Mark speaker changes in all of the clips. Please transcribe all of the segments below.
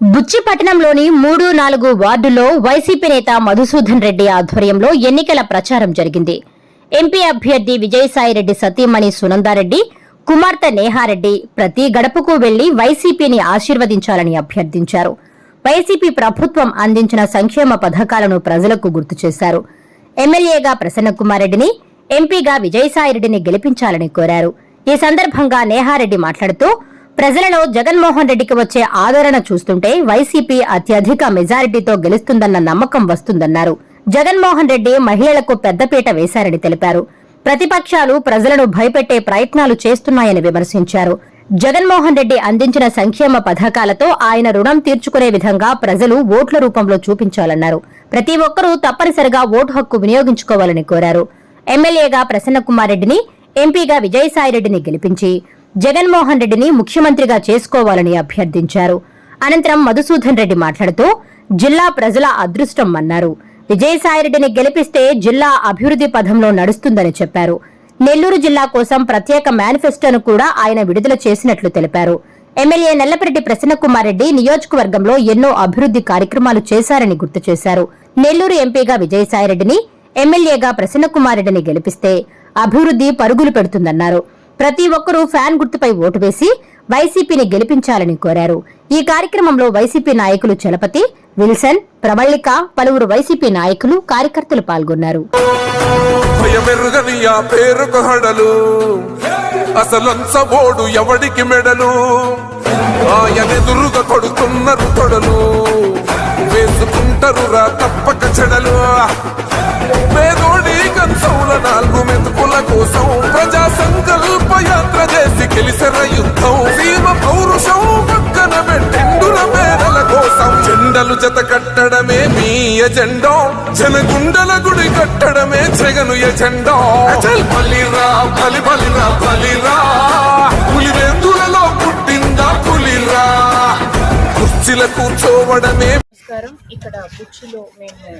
Speaker 1: బుచ్చిపట్టణంలోని మూడు నాలుగు వార్డుల్లో వైసీపీ నేత మధుసూదన్ రెడ్డి ఆధ్వర్యంలో ఎన్నికల ప్రచారం జరిగింది. ఎంపీ అభ్యర్థి విజయసాయిరెడ్డి సతీమణి సునందారెడ్డి కుమార్తె నేహారెడ్డి ప్రతి గడపకు వెళ్ళి వైసీపీని ఆశీర్వదించాలని అభ్యర్థించారు. వైసీపీ ప్రభుత్వం అందించిన సంక్షేమ పథకాలను ప్రజలకు గుర్తు చేశారు. ఎమ్మెల్యేగా ప్రసన్నకుమారెడ్డిని ఎంపీగా విజయసాయిరెడ్డిని గెలిపించాలని కోరారు. ఈ సందర్భంగా నేహారెడ్డి మాట్లాడుతూ ప్రజలలో జగన్మోహన్ రెడ్డికి వచ్చే ఆదరణ చూస్తుంటే వైసీపీ అత్యధిక మెజారిటీతో గెలుస్తుందన్న నమ్మకం వస్తుందన్నారు. జగన్మోహన్ రెడ్డి మహిళలకు పెద్దపీట వేశారని తెలిపారు. ప్రతిపక్షాలు ప్రజలను భయపెట్టే ప్రయత్నాలు చేస్తున్నాయని విమర్శించారు. జగన్మోహన్ రెడ్డి అందించిన సంక్షేమ పథకాలతో ఆయన రుణం తీర్చుకునే విధంగా ప్రజలు ఓట్ల రూపంలో చూపించాలన్నారు. ప్రతి ఒక్కరూ తప్పనిసరిగా ఓటు హక్కు వినియోగించుకోవాలని కోరారు. ఎమ్మెల్యేగా ప్రసన్నకుమార్ రెడ్డిని ఎంపీగా విజయసాయిరెడ్డిని గెలిపించి జగన్మోహన్ రెడ్డిని ముఖ్యమంత్రిగా చేసుకోవాలని అభ్యర్థించారు. అనంతరం మధుసూదన్ రెడ్డి మాట్లాడుతూ జిల్లా ప్రజల అదృష్టం అన్నారు. విజయసాయిరెడ్డిని గెలిపిస్తే జిల్లా అభివృద్ది పథంలో నడుస్తుందని చెప్పారు. నెల్లూరు జిల్లా కోసం ప్రత్యేక మేనిఫెస్టోను కూడా ఆయన విడుదల చేసినట్లు తెలిపారు. ఎమ్మెల్యే నల్లపరెడ్డి ప్రసన్నకుమారెడ్డి నియోజకవర్గంలో ఎన్నో అభివృద్ది కార్యక్రమాలు చేశారని గుర్తు చేశారు. నెల్లూరు ఎంపీగా విజయసాయిరెడ్డిని ఎమ్మెల్యేగా ప్రసన్నకుమారెడ్డిని గెలిపిస్తే అభివృద్ది పరుగులు పెడుతుందన్నారు. ప్రతి ఒక్కరూ ఫ్యాన్ గుర్తుపై ఓటు వేసి వైసీపీని గెలిపించాలని కోరారు. ఈ కార్యక్రమంలో వైసీపీ నాయకులు చలపతి విల్సన్ ప్రమళిక పలువురు వైసీపీ నాయకులు కార్యకర్తలు పాల్గొన్నారు.
Speaker 2: అసలంచబోడు ఎవడికి మెడలు? ఆయనెదురుగా కొడుతున్నారు తొడలు వేసుకుంటారు రా తప్పక చెడలు. కంచౌల నాలుగు మెతుకుల కోసం ప్రజా సంకల్ప యాత్ర చేసి గెలిసిన యుద్ధం. సీమ పౌరుషం పక్కన పెట్టిండుల మేడల కోసం. జెండలు జత కట్టడమే మీ ఎజెండో. జనగుండల గుడి కట్టడమే జగను ఎజెండో. అచల్ బలిరా బలి బలిరా బలిరా. పులివెందులలో పుట్టిందా పులిరా. కుర్చీల కూర్చోవడమే
Speaker 3: నమస్కారం. ఇక్కడ బుచ్చిలో మేము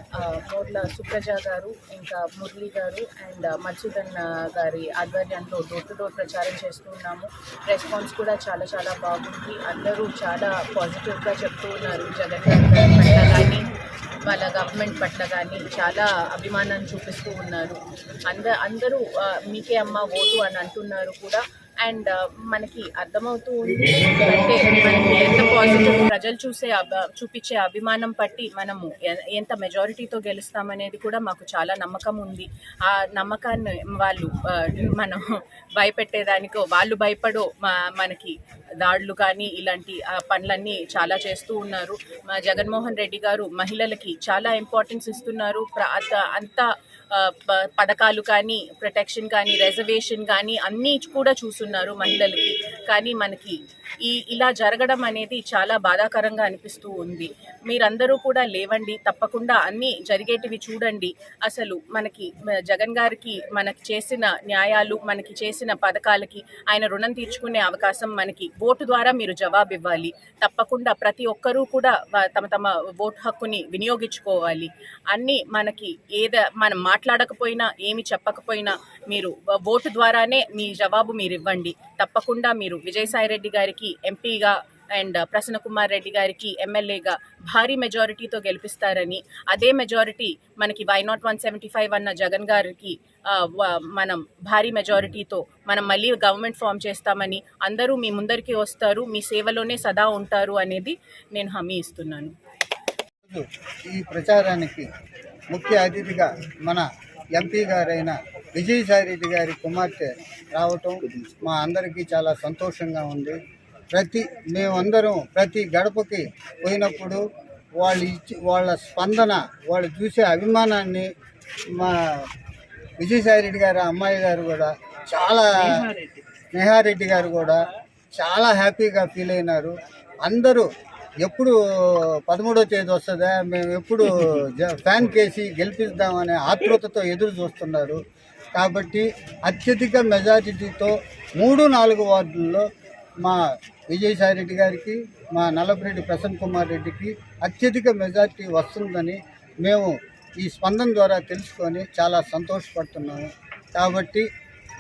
Speaker 3: మోర్ల సుప్రజ గారు ఇంకా మురళి గారు అండ్ మధుసూదన్ గారి ఆధ్వర్యంలో డోర్ టు డోర్ ప్రచారం చేస్తున్నాము రెస్పాన్స్ కూడా చాలా చాలా బాగుంది. అందరూ చాలా పాజిటివ్గా చెప్తూ ఉన్నారు. జగన్ గారి పట్ల కానీ వాళ్ళ గవర్నమెంట్ పట్ల కానీ చాలా అభిమానాన్ని చూపిస్తూ ఉన్నారు. అంద అందరూ మీకే అమ్మ ఓటు అని అంటున్నారు కూడా. అండ్ uh, మనకి అర్థమవుతూ ఉంది. అంటే మనకి ఎంత పాజిటివ్ ప్రజలు చూసే చూపించే అభిమానం పట్టి మనము ఎంత మెజారిటీతో గెలుస్తామనేది కూడా మాకు చాలా నమ్మకం ఉంది. ఆ నమ్మకాన్ని వాళ్ళు uh, మనం భయపెట్టేదానికో వాళ్ళు భయపడో మా మనకి దాడులు కానీ ఇలాంటి ఆ, పనులన్నీ చాలా చేస్తూ ఉన్నారు. మా జగన్మోహన్ రెడ్డి గారు మహిళలకి చాలా ఇంపార్టెన్స్ ఇస్తున్నారు. అంత- అంత పథకాలు కానీ ప్రొటెక్షన్ కానీ రిజర్వేషన్ కానీ అన్నీ కూడా చూస్తున్నారు మహిళలకి. కానీ మనకి ఈ ఇలా జరగడం అనేది చాలా బాధాకరంగా అనిపిస్తూ ఉంది. మీరందరూ కూడా లేవండి తప్పకుండా అన్నీ జరిగేటివి చూడండి. అసలు మనకి జగన్ గారికి మనకి చేసిన న్యాయాలు మనకి చేసిన పథకాలకి ఆయన రుణం తీర్చుకునే అవకాశం మనకి ఓటు ద్వారా మీరు జవాబు ఇవ్వాలి తప్పకుండా ప్రతి ఒక్కరూ కూడా తమ తమ ఓటు హక్కుని వినియోగించుకోవాలి. అన్నీ మనకి ఏద మనం మాట్లాడకపోయినా ఏమి చెప్పకపోయినా మీరు ఓటు ద్వారానే మీ జవాబు మీరు ఇవ్వండి తప్పకుండా మీరు విజయసాయిరెడ్డి గారికి ఎంపీగా అండ్ ప్రసన్న కుమార్ రెడ్డి గారికి ఎమ్మెల్యేగా భారీ మెజారిటీతో గెలిపిస్తారని అదే మెజారిటీ మనకి why not one seventy five అన్న జగన్ గారికి మనం భారీ మెజారిటీతో మనం మళ్ళీ గవర్నమెంట్ ఫామ్ చేస్తామని అందరూ మీ ముందరికి వస్తారు మీ సేవలోనే సదా ఉంటారు అనేది నేను హామీ ఇస్తున్నాను.
Speaker 4: ఈ ప్రచారానికి ముఖ్య అతిథిగా మన ఎంపీ గారైన విజయసాయిరెడ్డి గారి కుమార్తె రావటం మా అందరికీ చాలా సంతోషంగా ఉంది. ప్రతి మేమందరం ప్రతి గడపకి పోయినప్పుడు వాళ్ళు ఇచ్చి వాళ్ళ స్పందన వాళ్ళు చూసే అభిమానాన్ని మా విజయసాయిరెడ్డి గారి అమ్మాయి గారు కూడా చాలా స్నేహారెడ్డి. గారు కూడా చాలా హ్యాపీగా ఫీల్ అయినారు. అందరూ ఎప్పుడు పదమూడో తేదీ వస్తుందా మేము ఎప్పుడు జ- ఫ్యాన్ కేసి గెలిపిద్దామనే ఆతృతతో ఎదురు చూస్తున్నారు. కాబట్టి అత్యధిక మెజారిటీతో మూడు నాలుగు వార్డుల్లో మా విజయసాయిరెడ్డి గారికి మా నల్లపిరెడ్డి ప్రసన్న కుమార్ రెడ్డికి అత్యధిక మెజారిటీ వస్తుందని మేము ఈ స్పందన ద్వారా తెలుసుకొని చాలా సంతోషపడుతున్నాము. కాబట్టి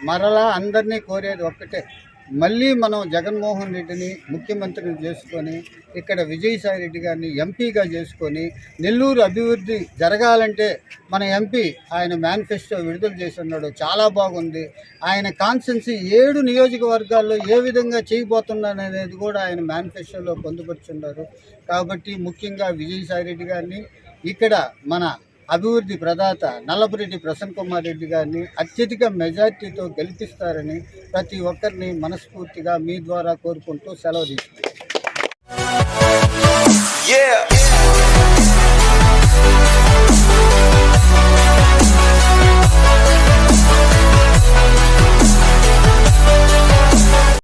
Speaker 4: మరలా అందరినీ కోరేది ఒక్కటే మళ్ళీ మనం జగన్మోహన్ రెడ్డిని ముఖ్యమంత్రిని చేసుకొని ఇక్కడ విజయసాయి రెడ్డి గారిని ఎంపీగా చేసుకొని నెల్లూరు అభివృద్ధి జరగాలంటే మన ఎంపీ ఆయన మేనిఫెస్టో విడుదల చేసి ఉన్నాడు చాలా బాగుంది. ఆయన కాన్సెన్సీ ఏడు నియోజకవర్గాల్లో ఏ విధంగా చేయబోతున్నాడు అనేది కూడా ఆయన మేనిఫెస్టోలో పొందుపరుచున్నారు. కాబట్టి ముఖ్యంగా విజయసాయి రెడ్డి గారిని ఇక్కడ మన అభివృద్ధి ప్రదాత నల్లపురెడ్డి ప్రసన్న కుమార్ రెడ్డి గారిని అత్యధిక మెజార్టీతో గెలిపిస్తారని ప్రతి ఒక్కరిని మనస్ఫూర్తిగా మీ ద్వారా కోరుకుంటూ సెలవు తీసుకుంటాను